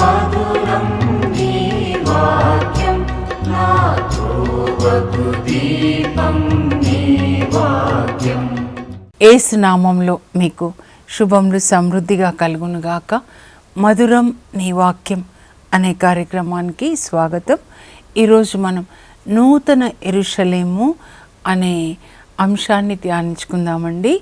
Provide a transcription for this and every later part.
మధురం నీ వాక్యం దీపం నీ వాక్యం ఏసు నామంలో మీకు శుభములు సమృద్ధిగా కలుగునుగాక మధురం నీ వాక్యం అనే కార్యక్రమానికి స్వాగతం. ఈరోజు మనం నూతన ఎరుషలేము అనే అంశాన్ని ధ్యానించుకుందామండి.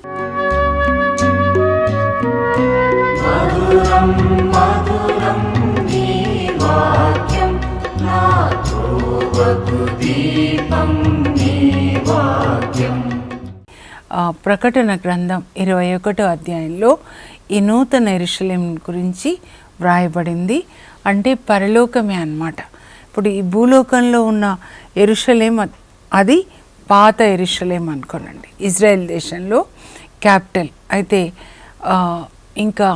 ప్రకటన గ్రంథం ఇరవై ఒకటో అధ్యాయంలో ఈ నూతన ఎరుషలేం గురించి వ్రాయబడింది. అంటే పరలోకమే అన్నమాట. ఇప్పుడు ఈ భూలోకంలో ఉన్న ఎరుషలేం అది పాత ఎరుషలేం అనుకోనండి. ఇజ్రాయెల్ దేశంలో క్యాపిటల్. అయితే ఇంకా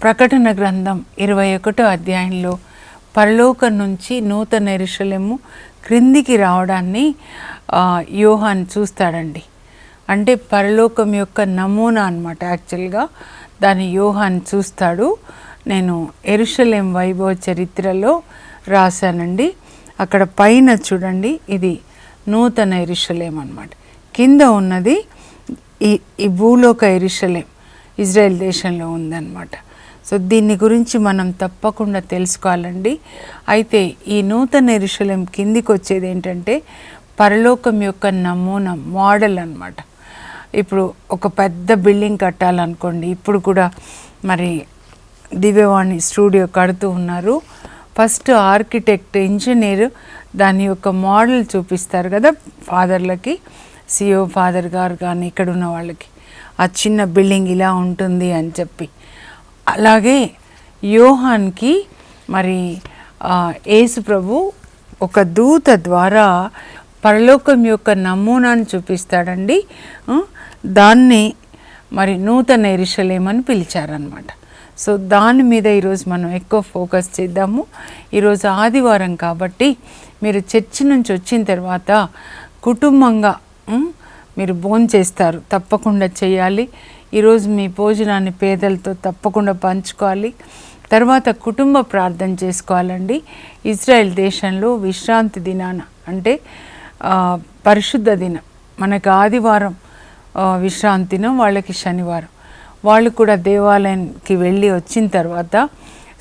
ప్రకటన గ్రంథం ఇరవై ఒకటో అధ్యాయంలో పరలోకం నుంచి నూతన ఎరుషలేము క్రిందికి రావడాన్ని యోహాన్ చూస్తాడండి. అంటే పరలోకం యొక్క నమూనా అనమాట యాక్చువల్గా. దాన్ని యోహాన్ చూస్తాడు. నేను ఎరుషలేం వైభవ చరిత్రలో రాశానండి. అక్కడ పైన చూడండి ఇది నూతన ఎరుషలేం అన్నమాట. కింద ఉన్నది ఈ ఈ భూలోక ఎరుషలేం ఇజ్రాయెల్ దేశంలో ఉందన్నమాట. సో దీన్ని గురించి మనం తప్పకుండా తెలుసుకోవాలండి. అయితే ఈ నూతన ఎరుషలేం కిందికి వచ్చేది ఏంటంటే పరలోకం యొక్క నమూనా మోడల్ అనమాట ఇప్పుడు ఒక పెద్ద బిల్డింగ్ కట్టాలనుకోండి ఇప్పుడు కూడా మరి దివ్యవాణి స్టూడియో కడుతూ ఉన్నారు. ఫస్ట్ ఆర్కిటెక్ట్ ఇంజనీర్ దాని యొక్క మోడల్ చూపిస్తారు కదా ఫాదర్లకి సిఓ ఫాదర్ గారు కానీ ఇక్కడ ఉన్న వాళ్ళకి. ఆ చిన్న బిల్డింగ్ ఇలా ఉంటుంది అని చెప్పి. అలాగే యోహాన్కి మరి యేసు ప్రభు ఒక దూత ద్వారా పరలోకం యొక్క నమూనాను చూపిస్తాడండి. దాన్ని మరి నూతన ఎరిశలేమని పిలిచారనమాట సో దాని మీద ఈరోజు మనం ఎక్కువ ఫోకస్ చేద్దాము. ఈరోజు ఆదివారం కాబట్టి మీరు చర్చి నుంచి వచ్చిన తర్వాత కుటుంబంగా మీరు భోజనం చేస్తారు. తప్పకుండా చేయాలి. ఈరోజు మీ భోజనాన్ని పేదలతో తప్పకుండా పంచుకోవాలి. తర్వాత కుటుంబ ప్రార్థన చేసుకోవాలండి. ఇజ్రాయెల్ దేశంలో విశ్రాంతి దినాన అంటే పరిశుద్ధ దినం. మనకు ఆదివారం విశ్రాంతి దినం వాళ్ళకి శనివారం. వాళ్ళు కూడా దేవాలయానికి వెళ్ళి వచ్చిన తర్వాత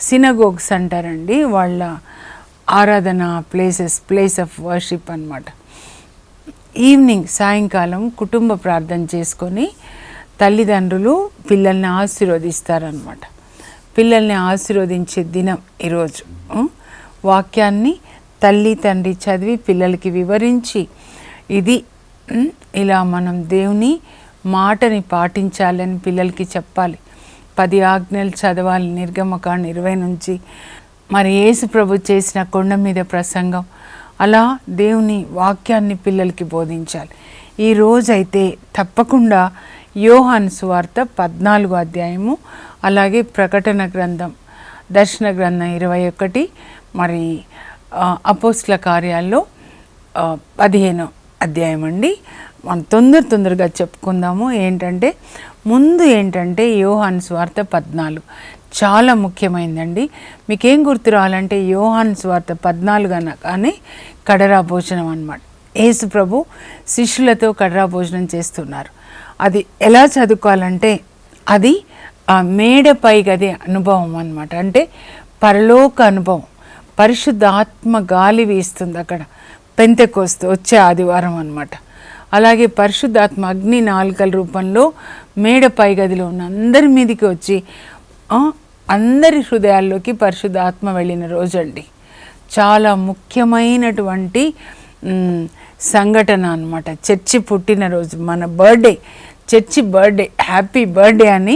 సినగోగ్స్ అంటారండి. వాళ్ళ ఆరాధన ప్లేసెస్ ప్లేస్ ఆఫ్ వర్షిప్ అన్నమాట. ఈవినింగ్ సాయంకాలం కుటుంబ ప్రార్థన చేసుకొని తల్లిదండ్రులు పిల్లల్ని ఆశీర్వదిస్తారనమాట పిల్లల్ని ఆశీర్వదించే దినం ఈరోజు. వాక్యాన్ని తల్లి తండ్రి చదివి పిల్లలకి వివరించి ఇది ఇలా మనం దేవుని మాటని పాటించాలని పిల్లలకి చెప్పాలి. పది ఆజ్ఞలు చదవాలి నిర్గమకాండ ఇరవై నుంచి. మరి యేసు ప్రభు చేసిన కొండ మీద ప్రసంగం అలా దేవుని వాక్యాన్ని పిల్లలకి బోధించాలి. ఈ రోజైతే తప్పకుండా యోహాన్ సువార్త పద్నాలుగు అధ్యాయము అలాగే ప్రకటన గ్రంథం దర్శన గ్రంథం ఇరవై ఒకటి మరి అపోస్ల కార్యాల్లో పదిహేను అధ్యాయం అండి. మనం తొందర తొందరగా చెప్పుకుందాము. ఏంటంటే ముందు ఏంటంటే యోహాన్ స్వార్థ పద్నాలుగు. చాలా ముఖ్యమైందండి. మీకేం గుర్తు రావాలంటే యోహాన్ స్వార్థ పద్నాలుగు అనగానే కడరా భోజనం అనమాట యేసు ప్రభు శిష్యులతో కడరా భోజనం చేస్తున్నారు. అది ఎలా చదువుకోవాలంటే అది ఆ మేడపై గది అనుభవం అనమాట అంటే పరలోక అనుభవం. పరిశుద్ధ ఆత్మ గాలి వీస్తుంది అక్కడ. పెంతెకొస్తూ వచ్చే ఆదివారం అనమాట అలాగే పరిశుద్ధాత్మ అగ్ని నాలుకల రూపంలో మేడపై గదిలో ఉన్న అందరి మీదకి వచ్చి అందరి హృదయాల్లోకి పరిశుద్ధాత్మ వెళ్ళిన రోజండి. చాలా ముఖ్యమైనటువంటి సంఘటన అనమాట చర్చి పుట్టినరోజు మన birthday church birthday happy birthday అని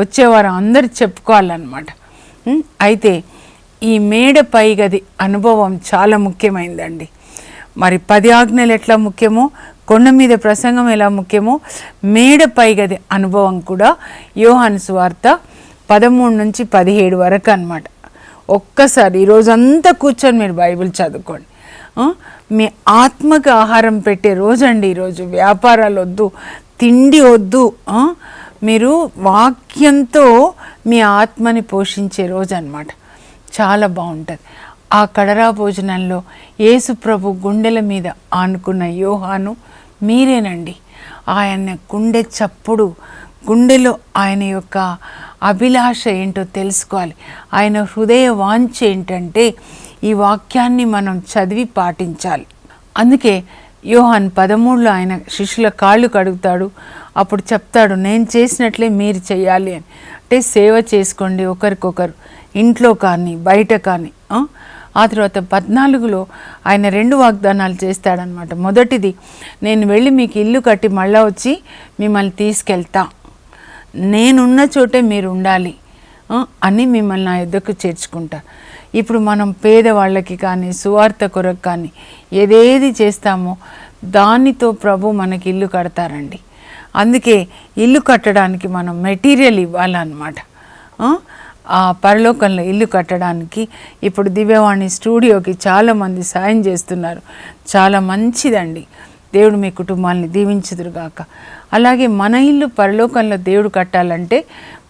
వచ్చేవారు అందరు చెప్పుకోవాలన్నమాట. అయితే ఈ మేడ పై గది అనుభవం చాలా ముఖ్యమైందండి. మరి పది ఆజ్ఞలు ఎట్లా ముఖ్యమో కొండ మీద ప్రసంగం ఎలా ముఖ్యమో మేడ పై గది అనుభవం కూడా యోహాను సువార్త పదమూడు నుంచి పదిహేడు వరకు అన్నమాట. ఒక్కసారి ఈరోజంతా కూర్చొని మీరు బైబిల్ చదువుకోండి. మీ ఆత్మకు ఆహారం పెట్టే రోజండి ఈరోజు. వ్యాపారాలు వద్దు తిండి వద్దు మీరు వాక్యంతో మీ ఆత్మని పోషించే రోజు అన్నమాట చాలా బాగుంటుంది. ఆ కడరా భోజనంలో యేసు ప్రభు గుండెల మీద ఆనుకున్న యోహాను మీరేనండి. ఆయన గుండె చప్పుడు గుండెలో ఆయన యొక్క అభిలాష ఏంటో తెలుసుకోవాలి. ఆయన హృదయ వాంఛ ఏంటంటే ఈ వాక్యాన్ని మనం చదివి పాటించాలి. అందుకే యోహాన్ పదమూడులో ఆయన శిష్యుల కాళ్ళు కడుగుతాడు. అప్పుడు చెప్తాడు నేను చేసినట్లే మీరు చేయాలి అని. అంటే సేవ చేసుకోండి ఒకరికొకరు ఇంట్లో కానీ బయట కానీ ఆ? ఆ తర్వాత పద్నాలుగులో ఆయన రెండు వాగ్దానాలు చేస్తాడనమాట మొదటిది నేను వెళ్ళి మీకు ఇల్లు కట్టి మళ్ళా వచ్చి మిమ్మల్ని తీసుకెళ్తా. నేనున్న చోటే మీరు ఉండాలి అని మిమ్మల్ని నా యుద్ధకు చేర్చుకుంటారు ఇప్పుడు మనం పేదవాళ్ళకి కానీ సువార్త కొరకు కానీ ఏదేది చేస్తామో దానితో ప్రభు మనకి ఇల్లు కడతారండి. అందుకే ఇల్లు కట్టడానికి మనం మెటీరియల్ ఇవ్వాలన్నమాట. ఆ పరలోకంలో ఇల్లు కట్టడానికి ఇప్పుడు దివ్యవాణి స్టూడియోకి చాలామంది సాయం చేస్తున్నారు. చాలా మంచిదండి. దేవుడు మీ కుటుంబాన్ని దీవించుదురుగాక. అలాగే మన ఇల్లు పరలోకంలో దేవుడు కట్టాలంటే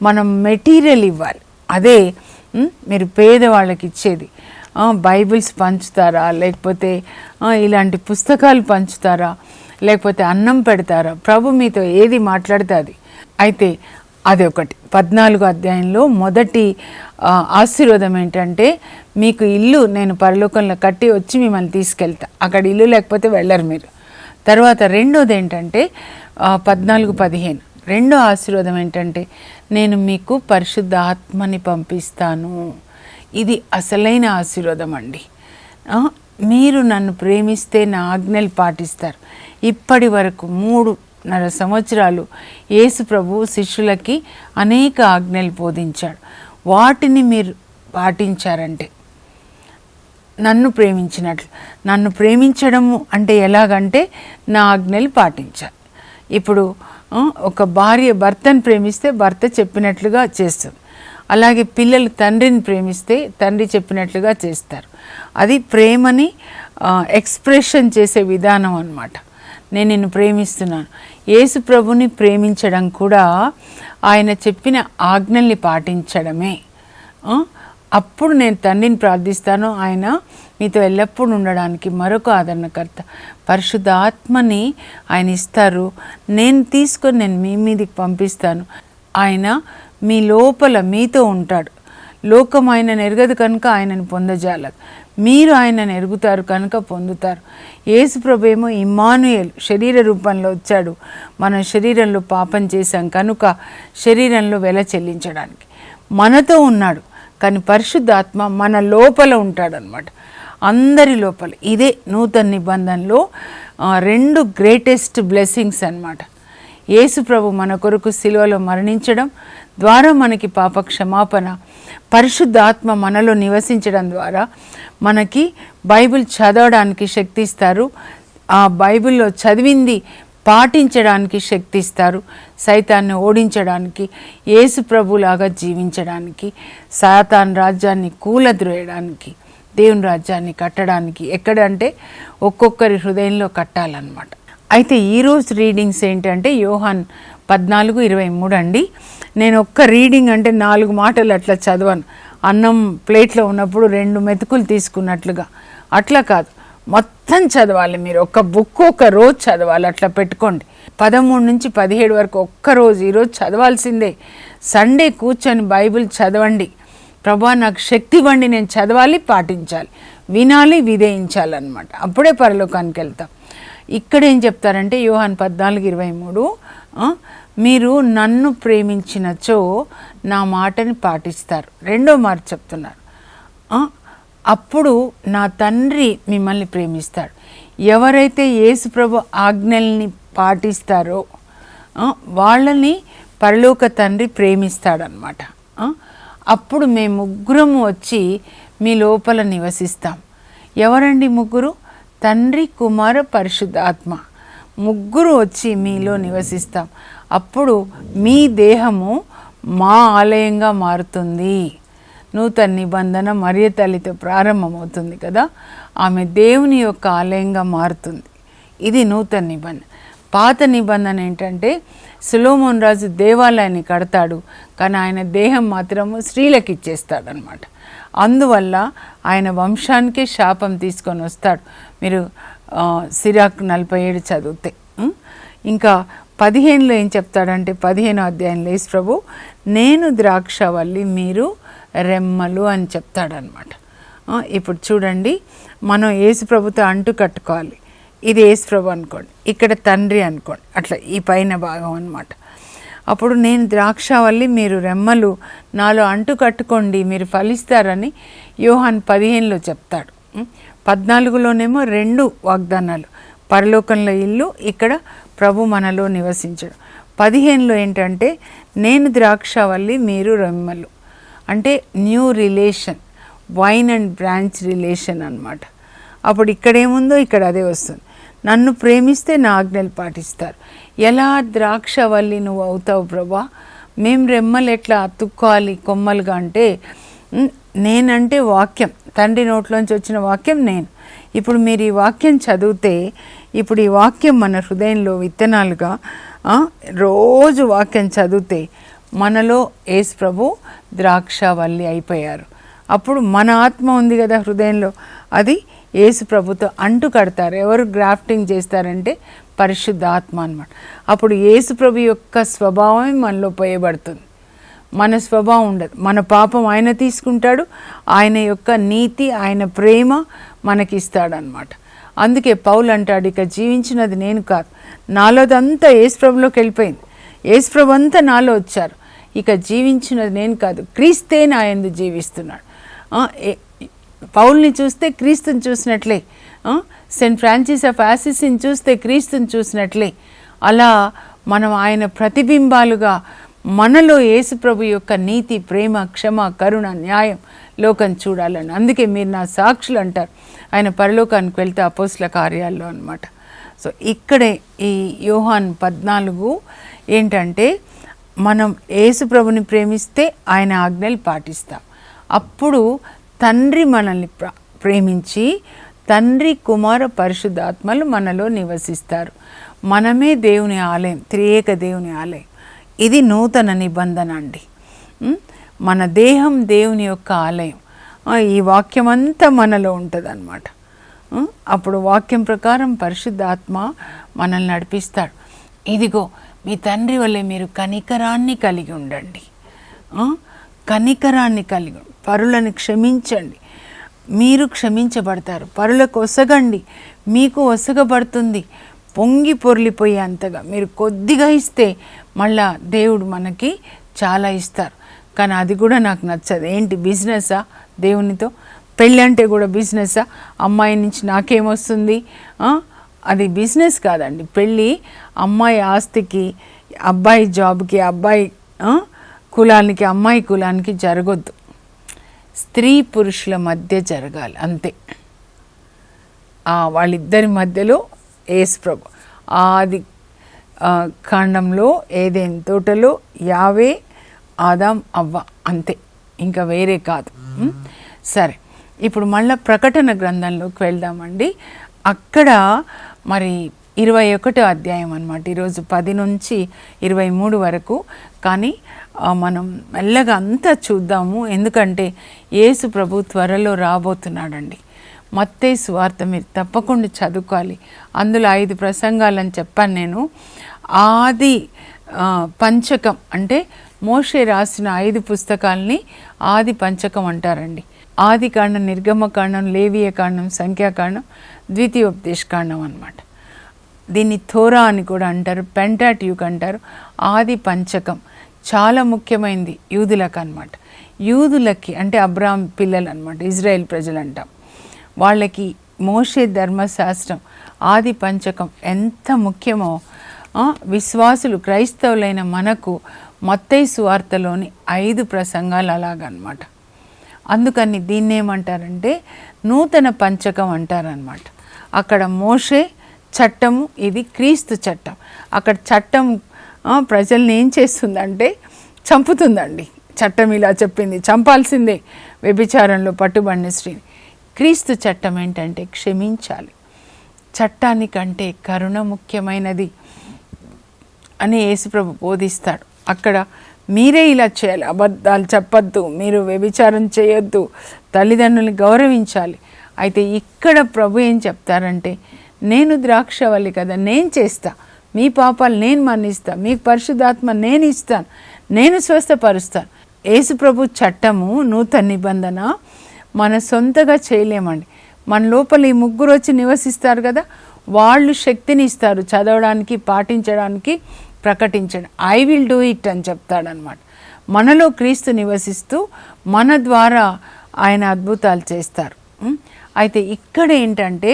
మనం మెటీరియల్ ఇవ్వాలి. అదే మీరు పేదవాళ్ళకి ఇచ్చేది. బైబిల్స్ పంచుతారా? లేకపోతే ఇలాంటి పుస్తకాలు పంచుతారా? లేకపోతే అన్నం పెడతారా? ప్రభు మీతో ఏది మాట్లాడితే అది అయితే అది ఒకటి. పద్నాలుగు అధ్యాయంలో మొదటి ఆశీర్వాదం ఏంటంటే మీకు ఇల్లు నేను పరలోకంలో కట్టి వచ్చి మిమ్మల్ని తీసుకెళ్తా. అక్కడ ఇల్లు లేకపోతే వెళ్ళరు మీరు. తర్వాత రెండోది ఏంటంటే పద్నాలుగు పదిహేను. రెండో ఆశీర్వాదం ఏంటంటే నేను మీకు పరిశుద్ధ ఆత్మని పంపిస్తాను. ఇది అసలైన ఆశీర్వాదం అండి. మీరు నన్ను ప్రేమిస్తే నా ఆజ్ఞలు పాటిస్తారు. ఇప్పటి వరకు మూడున్నర సంవత్సరాలు యేసు ప్రభు శిష్యులకి అనేక ఆజ్ఞలు బోధించాడు. వాటిని మీరు పాటించారంటే నన్ను ప్రేమించినట్లు. నన్ను ప్రేమించడము అంటే ఎలాగంటే నా ఆజ్ఞలు పాటించాలి. ఇప్పుడు ఒక భార్య భర్తను ప్రేమిస్తే భర్త చెప్పినట్లుగా చేస్తుంది. అలాగే పిల్లలు తండ్రిని ప్రేమిస్తే తండ్రి చెప్పినట్లుగా చేస్తారు. అది ప్రేమని ఎక్స్ప్రెషన్ చేసే విధానం అన్నమాట. నేను నిన్ను ప్రేమిస్తున్నాను. యేసు ప్రభుని ప్రేమించడం కూడా ఆయన చెప్పిన ఆజ్ఞల్ని పాటించడమే. అప్పుడు నేను తండ్రిని ప్రార్థిస్తాను. ఆయన మీతో ఎల్లప్పుడూ ఉండడానికి మరొక ఆదరణకర్త. పరిశుద్ధ ఆత్మని ఆయన ఇస్తారు. నేను తీసుకొని నేను మీ మీదకి పంపిస్తాను. ఆయన మీ లోపల మీతో ఉంటాడు. లోకం ఆయన ఎరగదు కనుక ఆయనను పొందజాలదు. మీరు ఆయనను ఎరుగుతారు కనుక పొందుతారు. యేసుప్రభు ఏమో ఇమ్మానుయేల్ శరీర రూపంలో వచ్చాడు. మనం శరీరంలో పాపం చేశాం కనుక శరీరంలో వెల చెల్లించడానికి. మనతో ఉన్నాడు. కానీ పరిశుద్ధాత్మ మన లోపల ఉంటాడనమాట అందరి లోపల. ఇదే నూతన నిబంధనలో రెండు గ్రేటెస్ట్ బ్లెస్సింగ్స్ అన్నమాట. యేసు ప్రభు మన కొరకు సిలువలో మరణించడం ద్వారా మనకి పాప క్షమాపణ పరిశుద్ధాత్మ మనలో నివసించడం ద్వారా మనకి బైబిల్ చదవడానికి శక్తి ఇస్తారు ఆ బైబిల్లో చదివింది పాటించడానికి శక్తి ఇస్తారు సైతాన్ని ఓడించడానికి యేసు ప్రభులాగా జీవించడానికి సాతాన్ రాజ్యాన్ని కూలద్రోయడానికి దేవుని రాజ్యాన్ని కట్టడానికి ఎక్కడంటే ఒక్కొక్కరి హృదయంలో కట్టాలన్నమాట. అయితే ఈరోజు రీడింగ్స్ ఏంటంటే యోహాన్ పద్నాలుగు ఇరవై మూడు అండి. నేను ఒక్క రీడింగ్ అంటే నాలుగు మాటలు అట్లా చదవను. అన్నం ప్లేట్లో ఉన్నప్పుడు రెండు మెతుకులు తీసుకున్నట్లుగా. అట్లా కాదు. మొత్తం చదవాలి మీరు. ఒక బుక్ ఒక రోజు చదవాలి. అట్లా పెట్టుకోండి. పదమూడు నుంచి పదిహేడు వరకు ఒక్క రోజు ఈరోజు చదవాల్సిందే. సండే కూర్చొని బైబిల్ చదవండి. ప్రభా నాకు శక్తి వండి నేను చదవాలి పాటించాలి. వినాలి విధేయించాలన్నమాట. అప్పుడే పరలోకానికి వెళ్తాం. ఇక్కడ ఏం చెప్తారంటే యోహాన్ పద్నాలుగు ఇరవై మూడు మీరు నన్ను ప్రేమించినచో నా మాటని పాటిస్తారు. రెండో మాట చెప్తున్నారు. అప్పుడు నా తండ్రి మిమ్మల్ని ప్రేమిస్తాడు. ఎవరైతే యేసుప్రభు ఆజ్ఞల్ని పాటిస్తారో వాళ్ళని పరలోక తండ్రి ప్రేమిస్తాడనమాట అప్పుడు మేము ముగ్గురము వచ్చి మీ లోపల నివసిస్తాం. ఎవరండి ముగ్గురు? తండ్రి కుమార పరిశుద్ధాత్మ. ముగ్గురు వచ్చి మీలో నివసిస్తాం. అప్పుడు మీ దేహము మా ఆలయంగా మారుతుంది. నూతన నిబంధన మరియ తల్లితో ప్రారంభమవుతుంది కదా? ఆమె దేవుని యొక్క ఆలయంగా మారుతుంది. ఇది నూతన నిబంధన. పాత నిబంధన ఏంటంటే సులోమోన్ రాజు దేవాలయాన్ని కడతాడు కానీ ఆయన దేహం మాత్రము స్త్రీలకు ఇచ్చేస్తాడనమాట అందువల్ల ఆయన వంశానికే శాపం తీసుకొని వస్తాడు. మీరు సిరాక్ నలభై ఏడు చదివితే ఇంకా పదిహేనులో ఏం చెప్తాడంటే పదిహేను అధ్యాయంలో యేసు ప్రభు నేను ద్రాక్షవల్లి మీరు రెమ్మలు అని చెప్తాడనమాట. ఇప్పుడు చూడండి మనం ఏసుప్రభుతో అంటు కట్టుకోవాలి. ఇది ఏసుప్రభు ప్రభు అనుకోండి ఇక్కడ తండ్రి అనుకోండి అట్లా ఈ పైన భాగం అన్నమాట. అప్పుడు నేను ద్రాక్షవల్లి మీరు రెమ్మలు నాలో అంటు కట్టుకోండి మీరు ఫలిస్తారని యోహాన్ పదిహేనులో చెప్తాడు. పద్నాలుగులోనేమో రెండు వాగ్దానాలు. పరలోకంలో ఇల్లు ఇక్కడ ప్రభు మనలో నివసించడం. పదిహేనులో ఏంటంటే నేను ద్రాక్షవల్లి మీరు రెమ్మలు. అంటే new relation vine and branch relation అన్నమాట. అప్పుడు ఇక్కడేముందో ఇక్కడ అదే వస్తుంది. నన్ను ప్రేమిస్తే నా ఆజ్ఞలు పాటిస్తారు. ఎలా ద్రాక్షవల్లి నువ్వు అవుతావు ప్రభా? మేము రెమ్మలు ఎట్లా అతుక్కోవాలి కొమ్మలుగా అంటే నేనంటే వాక్యం. తండ్రి నోట్లోంచి వచ్చిన వాక్యం నేను. ఇప్పుడు మీరు ఈ వాక్యం చదివితే ఇప్పుడు ఈ వాక్యం మన హృదయంలో విత్తనాలుగా రోజు వాక్యం చదివితే మనలో యేసు ప్రభు ద్రాక్షవల్లి అయిపోయారు. అప్పుడు మన ఆత్మ ఉంది కదా హృదయంలో. అది యేసు ప్రభుతో అంటు కడతారు. ఎవరు గ్రాఫ్టింగ్ చేస్తారంటే పరిశుద్ధ ఆత్మ అప్పుడు యేసు ప్రభు యొక్క స్వభావమే మనలో పోయబడుతుంది. మన స్వభావం ఉండదు. మన పాపం ఆయన తీసుకుంటాడు. ఆయన యొక్క నీతి ఆయన ప్రేమ మనకిస్తాడనమాట అందుకే పౌలు అంటాడు ఇక జీవించినది నేను కాదు. నాలోదంతా యేసుప్రభులోకి వెళ్ళిపోయింది. యేసుప్రభు అంతా నాలో వచ్చారు. ఇక జీవించినది నేను కాదు. క్రీస్తే నా ఎందు జీవిస్తున్నాడు. ఏ- పౌల్ని చూస్తే క్రీస్తుని చూసినట్లే. సెయింట్ ఫ్రాన్సిస్ ఆఫ్ ఆసిస్ని చూస్తే క్రీస్తుని చూసినట్లే. అలా మనం ఆయన ప్రతిబింబాలుగా మనలో యేసుప్రభు యొక్క నీతి ప్రేమ క్షమ కరుణ న్యాయం లోకం చూడాలని. అందుకే మీరు నా సాక్షులు అంటారు. ఆయన పరలోకానికి వెళ్తే అపోస్ల కార్యాల్లో అనమాట సో ఇక్కడే ఈ యోహాన్ పద్నాలుగు ఏంటంటే మనం యేసు ప్రభుని ప్రేమిస్తే ఆయన ఆజ్ఞలు పాటిస్తాం. అప్పుడు తండ్రి మనల్ని ప్ర- ప్రేమించి తండ్రి కుమార పరిశుద్ధాత్మలు మనలో నివసిస్తారు. మనమే దేవుని ఆలయం త్రియేక దేవుని ఆలయం. ఇది నూతన నిబంధన అండి. మన దేహం దేవుని యొక్క ఆలయం. ఈ వాక్యం అంతా మనలో ఉంటుంది అన్నమాట అప్పుడు వాక్యం ప్రకారం పరిశుద్ధాత్మ మనల్ని నడిపిస్తాడు. ఇదిగో మీ తండ్రి వల్లే మీరు కనికరాన్ని కలిగి ఉండండి. కనికరాన్ని కలిగి పరులను క్షమించండి. మీరు క్షమించబడతారు. పరులకు ఒసగండి. మీకు ఒసగబడుతుంది. పొంగి పొర్లిపోయే అంతగా. మీరు కొద్దిగా ఇస్తే మళ్ళా దేవుడు మనకి చాలా ఇస్తారు. కానీ అది కూడా నాకు నచ్చదు. ఏంటి? బిజినెసా? దేవునితో? పెళ్ళి అంటే కూడా బిజినెసా అమ్మాయి నుంచి నాకేమొస్తుంది? అది బిజినెస్ కాదండి. పెళ్ళి అమ్మాయి ఆస్తికి అబ్బాయి జాబ్కి అబ్బాయి కులానికి అమ్మాయి కులానికి జరగొద్దు. స్త్రీ పురుషుల మధ్య జరగాలి అంతే. వాళ్ళిద్దరి మధ్యలో ఏసుప్రభు ప్రభు ఆది కాండంలో ఏదేం తోటలో యావే ఆదాం అవ్వ అంతే. ఇంకా వేరే కాదు. సరే. ఇప్పుడు మళ్ళీ ప్రకటన గ్రంథంలోకి వెళ్దామండి. అక్కడ మరి ఇరవై ఒకటో అధ్యాయం అనమాట ఈరోజు పది నుంచి ఇరవై మూడు వరకు. కానీ మనం మెల్లగా అంతా చూద్దాము. ఎందుకంటే యేసు ప్రభు త్వరలో రాబోతున్నాడండి. మత్తే సువార్త మీరు తప్పకుండా చదువుకోవాలి. అందులో ఐదు ప్రసంగాలని చెప్పాను నేను. ఆది పంచకం అంటే మోషే రాసిన ఐదు పుస్తకాలని ఆది పంచకం అంటారండి. ఆది కాండం నిర్గమకాండం లేవియ కాండం సంఖ్యాకాండం ద్వితీయోపదేశకాండం అనమాట దీన్ని థోరా అని కూడా అంటారు పెంటాట్యూక్ అంటారు ఆది పంచకం. చాలా ముఖ్యమైనది యూదులకు అనమాట యూదులకి అంటే అబ్రాహం పిల్లలు అనమాట ఇజ్రాయెల్ ప్రజలు అంటాం వాళ్ళకి మోషే ధర్మశాస్త్రం ఆది పంచకం ఎంత ముఖ్యమో విశ్వాసులు క్రైస్తవులైన మనకు మత్తయి సువార్తలోని ఐదు ప్రసంగాలు అలాగనమాట అందుకని దీన్ని ఏమంటారంటే నూతన పంచకం అంటారనమాట అక్కడ మోషే చట్టము ఇది క్రీస్తు చట్టం. అక్కడ చట్టం ప్రజల్ని ఏం చేస్తుందంటే చంపుతుందండి. చట్టం ఇలా చెప్పింది చంపాల్సిందే వ్యభిచారంలో పట్టుబడిన స్త్రీని. క్రీస్తు చట్టం ఏంటంటే క్షమించాలి. చట్టానికంటే కరుణ ముఖ్యమైనది అని యేసుప్రభు బోధిస్తాడు. అక్కడ మీరే ఇలా చేయాలి. అబద్ధాలు చెప్పద్దు మీరు వ్యభిచారం చేయొద్దు తల్లిదండ్రుల్ని గౌరవించాలి. అయితే ఇక్కడ ప్రభు ఏం చెప్తారంటే నేను ద్రాక్షవల్లి కదా నేను చేస్తా. మీ పాపాలు నేను మన్నిస్తా. మీకు పరిశుద్ధాత్మ నేను ఇస్తాను. నేను స్వస్థపరుస్తాను. యేసు ప్రభు చట్టము నూతన నిబంధన మన సొంతగా చేయలేమండి. మన లోపల ఈ ముగ్గురు వచ్చి నివసిస్తారు కదా వాళ్ళు శక్తిని ఇస్తారు చదవడానికి పాటించడానికి. ప్రకటించడం. ఐ విల్ డూ ఇట్ అని చెప్తాడనమాట మనలో క్రీస్తు నివసిస్తూ మన ద్వారా ఆయన అద్భుతాలు చేస్తారు. అయితే ఇక్కడ ఏంటంటే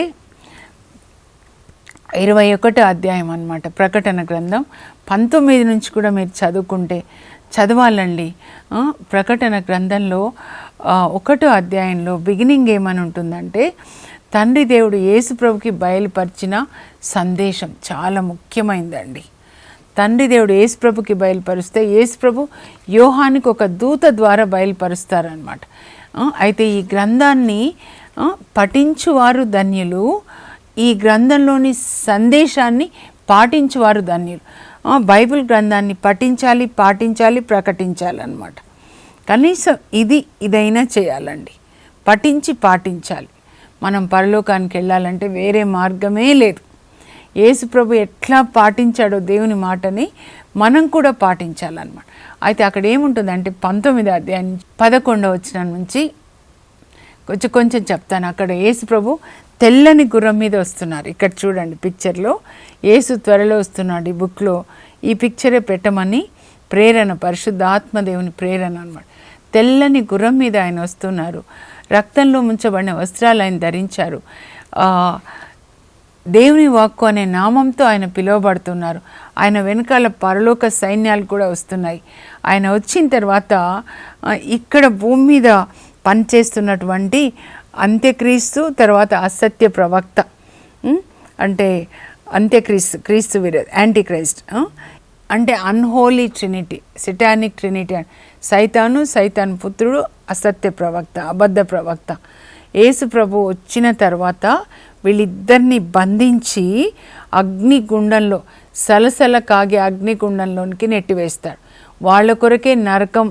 ఇరవై ఒకటో అధ్యాయం అనమాట ప్రకటన గ్రంథం పంతొమ్మిది నుంచి కూడా మీరు చదువుకుంటే చదవాలండి. ప్రకటన గ్రంథంలో ఒకటో అధ్యాయంలో బిగినింగ్ ఏమని ఉంటుందంటే తండ్రి దేవుడు యేసుప్రభుకి బయలుపరిచిన సందేశం చాలా ముఖ్యమైందండి. తండ్రి దేవుడు యేసుప్రభుకి బయలుపరిస్తే యేసుప్రభు యోహానికి ఒక దూత ద్వారా బయలుపరుస్తారనమాట అయితే ఈ గ్రంథాన్ని పఠించువారు ధన్యులు ఈ గ్రంథంలోని సందేశాన్ని పాటించువారు ధన్యులు. బైబిల్ గ్రంథాన్ని పఠించాలి పాటించాలి ప్రకటించాలన్నమాట. కనీసం ఇది ఇదైనా చేయాలండి. పఠించి పాటించాలి. మనం పరలోకానికి వెళ్ళాలంటే వేరే మార్గమే లేదు. యేసు ప్రభు ఎట్లా పాటించాడో దేవుని మాటని మనం కూడా పాటించాలన్నమాట. అయితే అక్కడ ఏముంటుందంటే పంతొమ్మిది అధ్యాయం పదకొండవ వచ్చిన నుంచి కొంచెం కొంచెం చెప్తాను. అక్కడ యేసు ప్రభు తెల్లని గుర్రం మీద వస్తున్నారు. ఇక్కడ చూడండి పిక్చర్లో. యేసు త్వరలో వస్తున్నాడు ఈ బుక్లో. ఈ పిక్చరే పెట్టమని ప్రేరణ పరిశుద్ధాత్మ దేవుని ప్రేరణ అనమాట తెల్లని గుర్రం మీద ఆయన వస్తున్నారు. రక్తంలో ముంచబడిన వస్త్రాలు ఆయన ధరించారు. దేవుని వాక్కు అనే నామంతో ఆయన పిలువబడుతున్నారు. ఆయన వెనకాల పరలోక సైన్యాలు కూడా వస్తున్నాయి. ఆయన వచ్చిన తర్వాత ఇక్కడ భూమి మీద పనిచేస్తున్నటువంటి అంత్యక్రీస్తు తర్వాత అసత్య ప్రవక్త. అంటే అంత్యక్రీస్తు క్రీస్తు విరోధ యాంటీ క్రైస్ట్ అంటే అన్హోలీ ట్రినిటీ సిటానిక్ ట్రినిటీ అని. సైతాను సైతాన్ పుత్రుడు అసత్య ప్రవక్త అబద్ధ ప్రవక్త. యేసు ప్రభు వచ్చిన తర్వాత వీళ్ళిద్దరిని బంధించి అగ్నిగుండంలో సలసల కాగే అగ్నిగుండంలోనికి నెట్టివేస్తాడు. వాళ్ళ కొరకే నరకం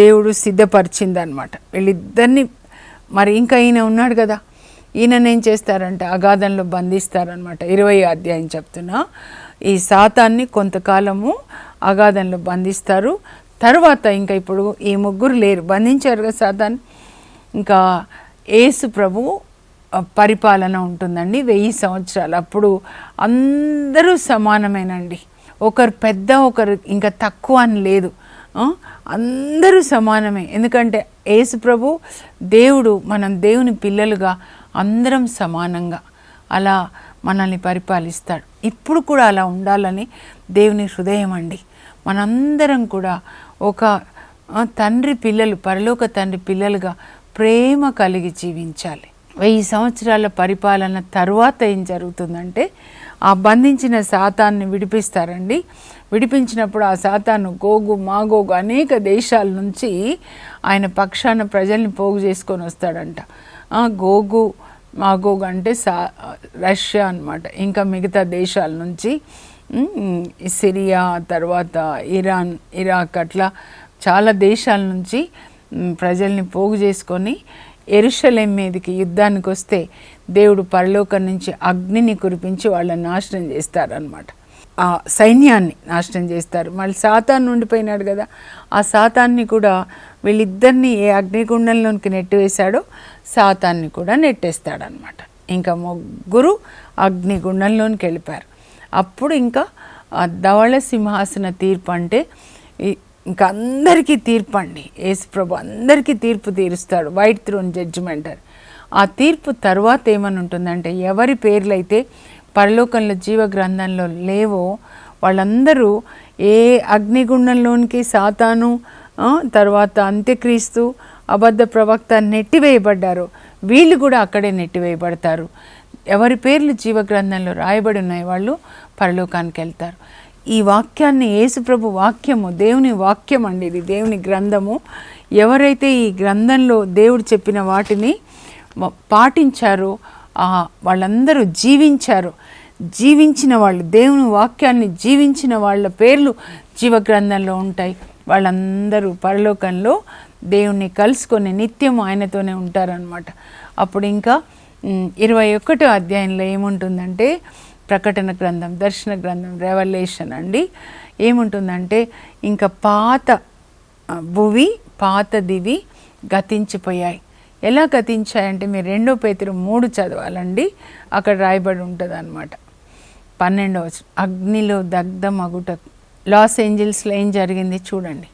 దేవుడు సిద్ధపరిచిందనమాట వీళ్ళిద్దరిని మరి ఇంకా ఈయన ఉన్నాడు కదా. ఈయన ఏం చేస్తారంటే అగాధంలో బంధిస్తారనమాట ఇరవై అధ్యాయం చెప్తున్నా. ఈ శాతాన్ని కొంతకాలము అగాధంలో బంధిస్తారు. తర్వాత ఇంకా ఇప్పుడు ఈ ముగ్గురు లేరు. బంధించారు కదా శాతాన్ని ఇంకా యేసు ప్రభు పరిపాలన ఉంటుందండి. వెయ్యి సంవత్సరాలు. అప్పుడు అందరూ సమానమేనండి. ఒకరు పెద్ద ఒకరు ఇంకా తక్కువ అని లేదు. అందరూ సమానమే. ఎందుకంటే యేసు ప్రభు దేవుడు మనం దేవుని పిల్లలుగా అందరం సమానంగా అలా మనల్ని పరిపాలిస్తాడు. ఇప్పుడు కూడా అలా ఉండాలని దేవుని హృదయం అండి. మనందరం కూడా ఒక తండ్రి పిల్లలు పరలోక తండ్రి పిల్లలుగా ప్రేమ కలిగి జీవించాలి. వెయ్యి సంవత్సరాల పరిపాలన తరువాత ఏం జరుగుతుందంటే ఆ బంధించిన శాతాన్ని విడిపిస్తారండి. విడిపించినప్పుడు ఆ శాతాను గోగు మాగోగు అనేక దేశాల నుంచి ఆయన పక్షాన ప్రజల్ని పోగు చేసుకొని వస్తాడంట. ఆ గోగు మాగోగు అంటే సా రష్యా అన్నమాట. ఇంకా మిగతా దేశాల నుంచి సిరియా తర్వాత ఇరాన్ ఇరాక్ అట్లా చాలా దేశాల నుంచి ప్రజల్ని పోగు చేసుకొని ఎరుషలేం మీదకి యుద్ధానికి వస్తే దేవుడు పరలోకం నుంచి అగ్నిని కురిపించి వాళ్ళని నాశనం చేస్తారనమాట ఆ సైన్యాన్ని నాశనం చేస్తారు. మళ్ళీ సాతాన్ని ఉండిపోయినాడు కదా. ఆ సాతాన్ని కూడా వీళ్ళిద్దరిని ఏ అగ్నిగుండంలోనికి నెట్టివేశాడో సాతాన్ని కూడా నెట్టేస్తాడనమాట ఇంకా ముగ్గురు అగ్నిగుండంలోనికి వెళ్ళిపోయారు. అప్పుడు ఇంకా ఆ ధవళ సింహాసన తీర్పు అంటే ఇంకా అందరికీ తీర్పు అండి. యేసుప్రభు అందరికీ తీర్పు తీరుస్తాడు. వైట్ త్రోన్ జడ్జిమెంట్ అని ఆ తీర్పు తర్వాత ఏమని ఉంటుందంటే ఎవరి పేర్లైతే పరలోకంలో జీవ గ్రంథంలో లేవో వాళ్ళందరూ ఏ అగ్నిగుండంలోనికి సాతాను తర్వాత అంత్యక్రీస్తు అబద్ధ ప్రవక్త నెట్టివేయబడ్డారు వీళ్ళు కూడా అక్కడే నెట్టివేయబడతారు. ఎవరి పేర్లు జీవ గ్రంథంలో రాయబడి ఉన్నాయి వాళ్ళు పరలోకానికి వెళ్తారు. ఈ వాక్యాన్ని యేసుప్రభు వాక్యము దేవుని వాక్యం అండి ఇది దేవుని గ్రంథము. ఎవరైతే ఈ గ్రంథంలో దేవుడు చెప్పిన వాటిని పాటించారో వాళ్ళందరూ జీవించారు. జీవించిన వాళ్ళు దేవుని వాక్యాన్ని జీవించిన వాళ్ళ పేర్లు జీవ గ్రంథంలో ఉంటాయి. వాళ్ళందరూ పరలోకంలో దేవుణ్ణి కలుసుకొని నిత్యం ఆయనతోనే ఉంటారనమాట అప్పుడు ఇంకా ఇరవై ఒకటో అధ్యాయంలో ఏముంటుందంటే ప్రకటన గ్రంథం దర్శన గ్రంథం రెవల్యూషన్ అండి. ఏముంటుందంటే ఇంకా పాత భువి పాత దివి గతించిపోయాయి. ఎలా గతించాయంటే మీరు రెండో పేతురు మూడు చదవాలండి. అక్కడ రాయబడి ఉంటుంది అనమాట పన్నెండవ వచనం. అగ్నిలో దగ్ధమగుట లాస్ ఏంజల్స్లో ఏం జరిగింది చూడండి.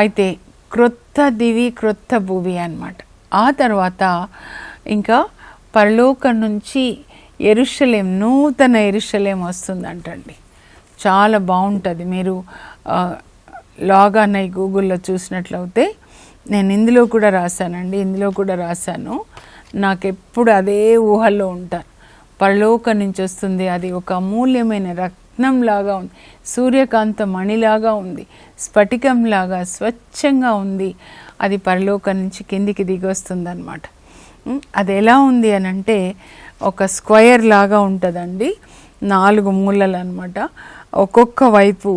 అయితే క్రొత్త దివి క్రొత్త భూమి అన్నమాట. ఆ తర్వాత ఇంకా పరలోకం నుంచి ఎరుషలేం నూతన ఎరుషలేం వస్తుందంటండి. చాలా బాగుంటుంది. మీరు ఆ, లాగాన్ అయి గూగుల్లో చూసినట్లయితే నేను ఇందులో కూడా రాశానండి ఇందులో కూడా రాశాను. నాకు ఎప్పుడు అదే ఊహల్లో ఉంటాను పరలోకం నుంచి వస్తుంది. అది ఒక అమూల్యమైన రత్నంలాగా ఉంది. సూర్యకాంత మణిలాగా ఉంది. స్ఫటికంలాగా స్వచ్ఛంగా ఉంది. అది పరలోకం నుంచి కిందికి దిగి వస్తుంది అనమాట అది ఎలా ఉంది అని అంటే ఒక స్క్వయర్ లాగా ఉంటుందండి. నాలుగు మూలలు అనమాట ఒక్కొక్క వైపు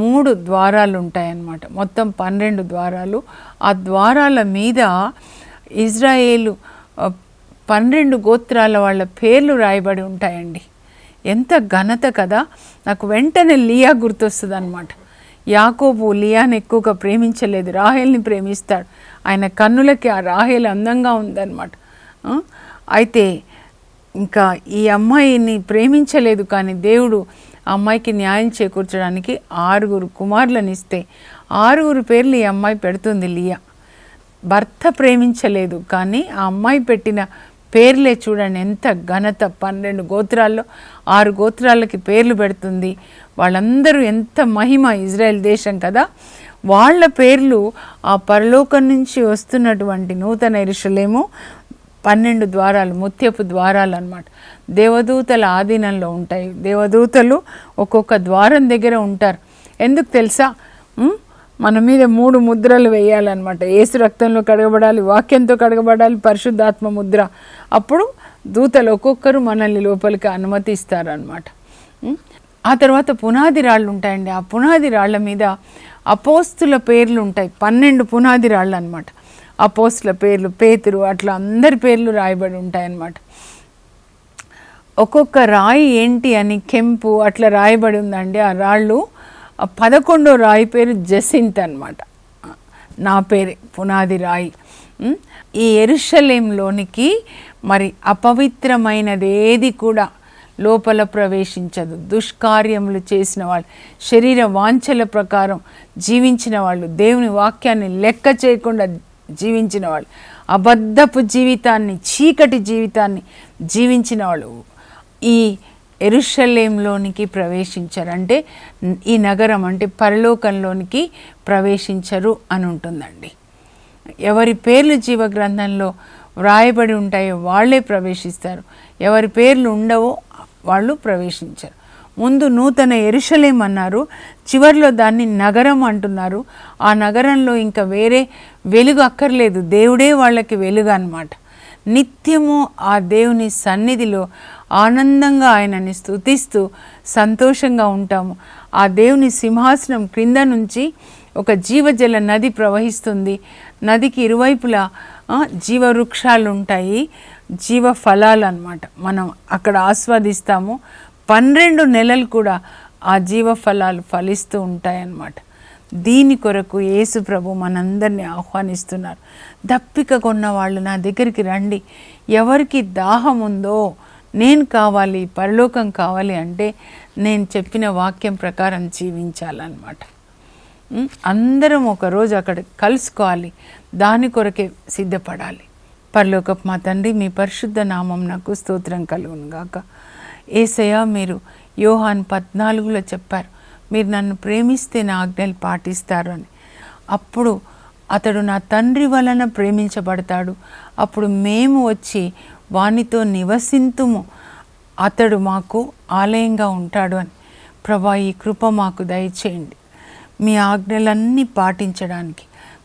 మూడు ద్వారాలు ఉంటాయన్నమాట మొత్తం పన్నెండు ద్వారాలు. ఆ ద్వారాల మీద ఇజ్రాయేలు పన్నెండు గోత్రాల వాళ్ళ పేర్లు రాయబడి ఉంటాయండి. ఎంత ఘనత కదా! నాకు వెంటనే లియా గుర్తొస్తుంది అనమాట యాకోబు లియాని ఎక్కువగా ప్రేమించలేదు. రాహేల్ని ప్రేమిస్తాడు. ఆయన కన్నులకి ఆ రాహేల్ అందంగా ఉందన్నమాట. అయితే ఇంకా ఈ అమ్మాయిని ప్రేమించలేదు కానీ దేవుడు ఆ అమ్మాయికి న్యాయం చేకూర్చడానికి ఆరుగురు కుమారులను ఇస్తే ఆరుగురు పేర్లు ఈ అమ్మాయి పెడుతుంది లియా. భర్త ప్రేమించలేదు కానీ ఆ అమ్మాయి పెట్టిన పేర్లే చూడండి ఎంత ఘనత. పన్నెండు గోత్రాల్లో ఆరు గోత్రాలకి పేర్లు పెడుతుంది. వాళ్ళందరూ ఎంత మహిమ ఇజ్రాయెల్ దేశం కదా. వాళ్ళ పేర్లు ఆ పరలోకం నుంచి వస్తున్నటువంటి నూతన ఇరుషులేమో పన్నెండు ద్వారాలు ముత్యపు ద్వారాలు అన్నమాట. దేవదూతల ఆధీనంలో ఉంటాయి. దేవదూతలు ఒక్కొక్క ద్వారం దగ్గర ఉంటారు. ఎందుకు తెలుసా? మన మీద మూడు ముద్రలు వేయాలన్నమాట. ఏసు రక్తంలో కడగబడాలి వాక్యంతో కడగబడాలి పరిశుద్ధాత్మ ముద్ర. అప్పుడు దూతలు ఒక్కొక్కరు మనల్ని లోపలికి అనుమతిస్తారనమాట ఆ తర్వాత పునాది రాళ్ళు ఉంటాయండి. ఆ పునాది రాళ్ళ మీద అపోస్తుల పేర్లు ఉంటాయి. పన్నెండు పునాది రాళ్ళు అనమాట అపోస్ల పేర్లు పేతురు అట్లా అందరి పేర్లు రాయబడి ఉంటాయన్నమాట. ఒక్కొక్క రాయి ఏంటి అని కెంపు అట్లా రాయబడి ఉందండి. ఆ రాళ్ళు పదకొండో రాయి పేరు జసింత్ అనమాట నా పేరే పునాది రాయి. ఈ ఎరుషలేంలోనికి మరి అపవిత్రమైనది ఏది కూడా లోపల ప్రవేశించదు. దుష్కార్యములు చేసిన వాళ్ళు శరీర వాంఛల ప్రకారం జీవించిన వాళ్ళు దేవుని వాక్యాన్ని లెక్క చేయకుండా జీవించిన వాళ్ళు అబద్ధపు జీవితాన్ని చీకటి జీవితాన్ని జీవించిన వాళ్ళు ఈ ఎరుషలేంలోనికి ప్రవేశించరు. అంటే ఈ నగరం అంటే పరలోకంలోనికి ప్రవేశించరు అని ఉంటుందండి. ఎవరి పేర్లు జీవ గ్రంథంలో వ్రాయబడి ఉంటాయో వాళ్ళే ప్రవేశిస్తారు. ఎవరి పేర్లు ఉండవో వాళ్ళు ప్రవేశించరు. ముందు నూతన ఎరుషలేం అన్నారు. చివర్లో దాన్ని నగరం అంటున్నారు. ఆ నగరంలో ఇంకా వేరే వెలుగు అక్కర్లేదు. దేవుడే వాళ్ళకి వెలుగు అనమాట నిత్యము ఆ దేవుని సన్నిధిలో ఆనందంగా ఆయనని స్తుతిస్తూ సంతోషంగా ఉంటాము. ఆ దేవుని సింహాసనం క్రింద నుంచి ఒక జీవజల నది ప్రవహిస్తుంది. నదికి ఇరువైపులా జీవవృక్షాలు ఉంటాయి జీవ ఫలాలు అన్నమాట మనం అక్కడ ఆస్వాదిస్తాము. పన్నెండు నెలలు కూడా ఆ జీవ ఫలాలు ఫలిస్తూ ఉంటాయన్నమాట. దీని కొరకు యేసు ప్రభు మనందరినీ ఆహ్వానిస్తున్నారు. దప్పిక కొన్న వాళ్ళు నా దగ్గరికి రండి. ఎవరికి దాహం ఉందో నేను కావాలి పరలోకం కావాలి అంటే నేను చెప్పిన వాక్యం ప్రకారం జీవించాలన్నమాట. అందరం ఒకరోజు అక్కడ కలుసుకోవాలి. దాని కొరకే సిద్ధపడాలి. పరలోకపు మా తండ్రి మీ పరిశుద్ధ నామం నాకు స్తోత్రం కలుగునుగాక. గాక ఏసయ్య మీరు యోహాన్ పద్నాలుగులో చెప్పారు మీరు నన్ను ప్రేమిస్తే నా ఆజ్ఞలు పాటిస్తారు అని. అప్పుడు అతడు నా తండ్రి వలన ప్రేమించబడతాడు. అప్పుడు మేము వచ్చి వానితో నివసింతుము. అతడు మాకు ఆలయంగా ఉంటాడు అని. ప్రభా ఈ కృప మాకు దయచేయండి. మీ ఆజ్ఞలన్నీ పాటించడానికి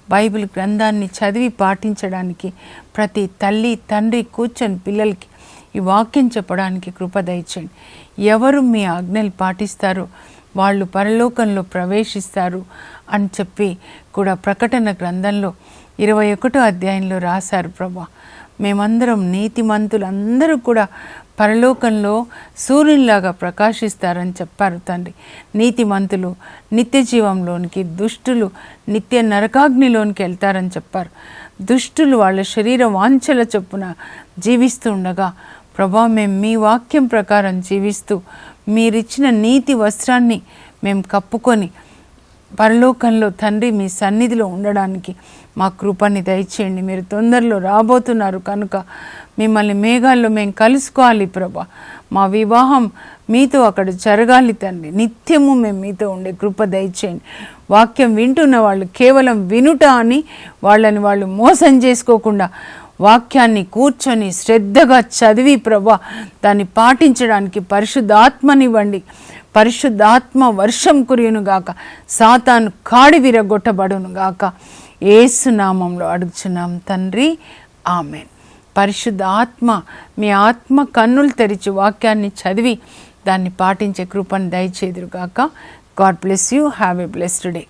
బైబిల్ గ్రంథాన్ని చదివి పాటించడానికి ప్రతి తల్లి తండ్రి కూర్చొని పిల్లలకి ఈ వాక్యం చెప్పడానికి కృప దయచండి ఎవరు మీ ఆజ్ఞలు పాటిస్తారో వాళ్ళు పరలోకంలో ప్రవేశిస్తారు అని చెప్పి కూడా ప్రకటన గ్రంథంలో ఇరవై ఒకటో అధ్యాయంలో రాశారు ప్రభా. మేమందరం నీతిమంతులందరూ కూడా పరలోకంలో సూర్యునిలాగా ప్రకాశిస్తారని చెప్పారు తండ్రి. నీతిమంతులు నిత్య జీవంలోనికి దుష్టులు నిత్య నరకాగ్నిలోనికి వెళ్తారని చెప్పారు. దుష్టులు వాళ్ళ శరీర వాంఛల చొప్పున జీవిస్తుండగా ప్రభా మేము మీ వాక్యం ప్రకారం జీవిస్తూ మీరిచ్చిన నీతి వస్త్రాన్ని మేము కప్పుకొని పరలోకంలో తండ్రి మీ సన్నిధిలో ఉండడానికి మా కృపని దయచేయండి. మీరు తొందరలో రాబోతున్నారు కనుక మిమ్మల్ని మేఘాల్లో మేము కలుసుకోవాలి ప్రభా. మా వివాహం మీతో అక్కడ జరగాలి తండ్రి. నిత్యము మేము మీతో ఉండే కృప దయచేయండి. వాక్యం వింటున్న వాళ్ళు కేవలం వినుట అని వాళ్ళని వాళ్ళు మోసం చేసుకోకుండా వాక్యాన్ని కూర్చొని శ్రద్ధగా చదివి ప్రభా దాన్ని పాటించడానికి పరిశుద్ధాత్మనివ్వండి. పరిశుద్ధాత్మ వర్షం కురియునుగాక సాతాను కాడి విరగొట్టబడునుగాక ఏసునామంలో అడుగుచున్నాం తండ్రి ఆమె పరిశుద్ధ ఆత్మ మీ ఆత్మ కన్నులు తెరిచి వాక్యాన్ని చదివి దాన్ని పాటించే కృపను దయచేదురుగాక God bless you have a blessed day.